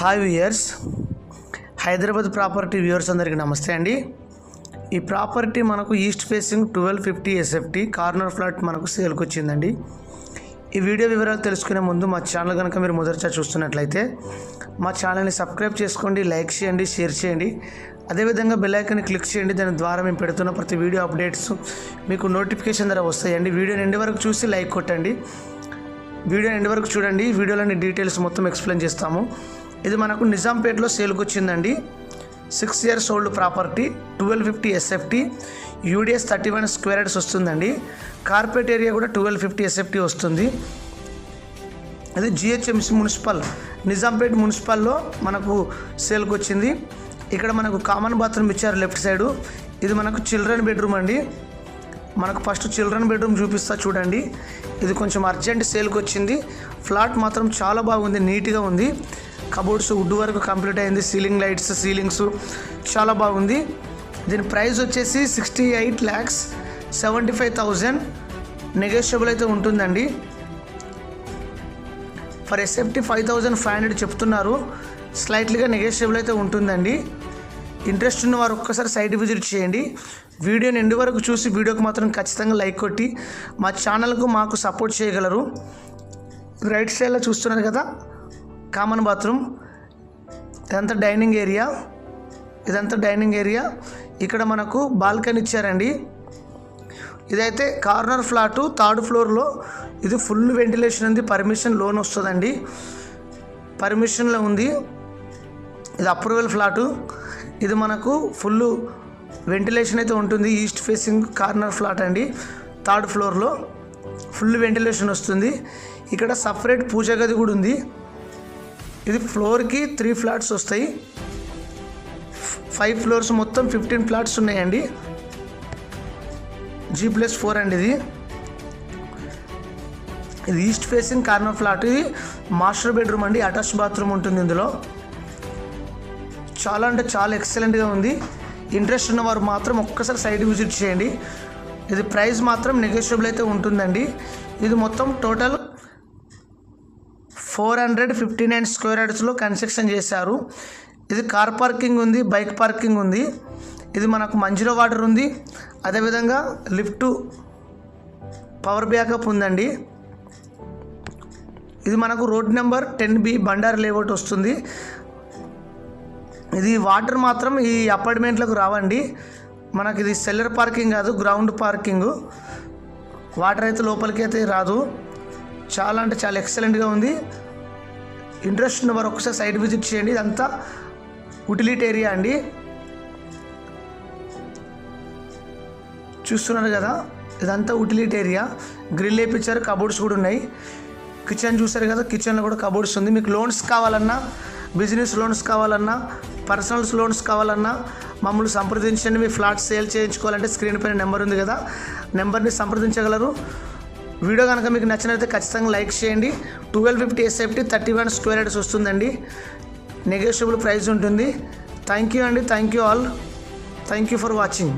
Hi viewers Hyderabad property viewers అందరికీ నమస్తే అండి. ఈ ప్రాపర్టీ మనకు east facing twelve fifty SFT corner flat మనకు సేల్కి వచ్చిందండి. ఈ వీడియో వివరాలు తెలుసుకునే ముందు మా ఛానల్ కనుక మీరు మొదటిసారి చూస్తున్నట్లయితే మా ఛానల్ని సబ్స్క్రైబ్ చేసుకోండి లైక్ చేయండి షేర్ చేయండి. అదేవిధంగా బెల్ క్లిక్ చేయండి దాని ద్వారా మేము పెడుతున్న ప్రతి వీడియో అప్డేట్స్ మీకు నోటిఫికేషన్ ద్వారా వస్తాయండి వీడియో ఎండ్ వరకు చూసి లైక్ కొట్టండి. వీడియో ఎండ్ వరకు చూడండి. వీడియోలోని డీటెయిల్స్ మొత్తం ఎక్స్ప్లెయిన్ చేస్తాము. ఇది మనకు నిజాంపేటలో సేల్కి వచ్చిందండి six years old property twelve fifty SFT UDS thirty one square yards వస్తుందండి. కార్పొరేట్ ఏరియా కూడా ట్వెల్వ్ ఫిఫ్టీ ఎస్ఎఫ్టీ వస్తుంది. అది జిహెచ్ఎంసి మున్సిపల్ నిజాంపేట్ మున్సిపల్లో మనకు సేల్కి వచ్చింది ఇక్కడ మనకు కామన్ బాత్రూమ్ ఇచ్చారు లెఫ్ట్ సైడు. ఇది మనకు చిల్డ్రన్ బెడ్రూమ్ అండి. మనకు ఫస్ట్ చిల్డ్రన్ బెడ్రూమ్ చూపిస్తా చూడండి. ఇది కొంచెం అర్జెంట్ సేల్కి వచ్చింది. ఫ్లాట్ మాత్రం చాలా బాగుంది నీట్గా ఉంది. కబోర్డ్స్ వుడ్ వరకు కంప్లీట్ అయింది సీలింగ్ లైట్స్ సీలింగ్స్ చాలా బాగుంది. దీని ప్రైస్ వచ్చేసి sixty eight lakhs seventy five thousand negotiable అయితే ఉంటుందండి. For SFT five thousand five hundred చెప్తున్నారు. స్లైట్లీగా నెగోషియబుల్ అయితే ఉంటుందండి. ఇంట్రెస్ట్ ఉన్న వారు ఒక్కసారి సైట్ విజిట్ చేయండి. వీడియోని ఎండు వరకు చూసి వీడియోకి మాత్రం ఖచ్చితంగా లైక్ కొట్టి మా ఛానల్కు మాకు సపోర్ట్ చేయగలరు. రైట్ సైడ్లో చూస్తున్నారు కదా కామన్ బాత్రూమ్. ఇదంతా డైనింగ్ ఏరియా. ఇదంతా డైనింగ్ ఏరియా. ఇక్కడ మనకు బాల్కనీ ఇచ్చారండి. ఇదైతే కార్నర్ ఫ్లాటు థర్డ్ ఫ్లోర్లో. ఇది ఫుల్ వెంటిలేషన్ ఉంది పర్మిషన్ లోన్ వస్తుందండి. పర్మిషన్లో ఉంది. ఇది అప్రూవల్ ఫ్లాటు. ఇది మనకు ఫుల్ వెంటిలేషన్ అయితే ఉంటుంది. ఈస్ట్ ఫేసింగ్ కార్నర్ ఫ్లాట్ అండి. థర్డ్ ఫ్లోర్లో ఫుల్ వెంటిలేషన్ వస్తుంది. ఇక్కడ సపరేట్ పూజ గది కూడా ఉంది. ఇది ఫ్లోర్కి త్రీ ఫ్లాట్స్ వస్తాయి. ఫైవ్ ఫ్లోర్స్ మొత్తం ఫిఫ్టీన్ ఫ్లాట్స్ ఉన్నాయండి. జీ ప్లస్ ఫోర్ అండి ఇది. ఇది ఈస్ట్ ఫేసింగ్ కార్నర్ ఫ్లాట్. ఇది మాస్టర్ బెడ్రూమ్ అండి. అటాచ్ బాత్రూమ్ ఉంటుంది ఇందులో. చాలా అంటే చాలా ఎక్సలెంట్గా ఉంది. ఇంట్రెస్ట్ ఉన్నవారు మాత్రం ఒక్కసారి సైట్ విజిట్ చేయండి. ఇది ప్రైస్ మాత్రం నెగోషియబుల్ అయితే ఉంటుందండి. ఇది మొత్తం total four hundred fifty nine square యార్డ్స్లో construction చేశారు. ఇది కార్ పార్కింగ్ ఉంది బైక్ పార్కింగ్ ఉంది. ఇది మనకు మంజీరో వాటర్ ఉంది. అదేవిధంగా లిఫ్ట్ పవర్ బ్యాకప్ ఉందండి. ఇది మనకు road number ten B Bandar layout వస్తుంది. ఇది వాటర్ మాత్రం ఈ అపార్ట్మెంట్లకు రావండి. మనకి ఇది సెల్లర్ పార్కింగ్ కాదు గ్రౌండ్ పార్కింగ్. వాటర్ అయితే లోపలికి అయితే రాదు. చాలా అంటే చాలా ఎక్సలెంట్గా ఉంది. ఇంట్రెస్ట్ ఉన్న వారు ఒకసారి సైట్ విజిట్ చేయండి. ఇదంతా ఉటిలిటీ ఏరియా అండి. చూస్తున్నారు కదా ఇదంతా ఉటిలిటీ ఏరియా. గ్రిల్ వేయించారు కబోర్డ్స్ కూడా ఉన్నాయి. కిచెన్ చూసారు కదా కిచెన్లో కూడా కబోర్డ్స్ ఉంది. మీకు లోన్స్ కావాలన్నా బిజినెస్ లోన్స్ కావాలన్నా పర్సనల్స్ లోన్స్ కావాలన్నా మమ్మల్ని సంప్రదించండి మీ ఫ్లాట్ సేల్ చేయించుకోవాలంటే స్క్రీన్ పైన నెంబర్ ఉంది కదా. నెంబర్ని సంప్రదించగలరు. వీడియో కనుక మీకు నచ్చినట్లయితే ఖచ్చితంగా లైక్ చేయండి. Twelve fifty SFT thirty one square heads వస్తుందండి. నెగోషియబుల్ ప్రైస్ ఉంటుంది. థ్యాంక్ యూ అండి. Thank you all thank you for watching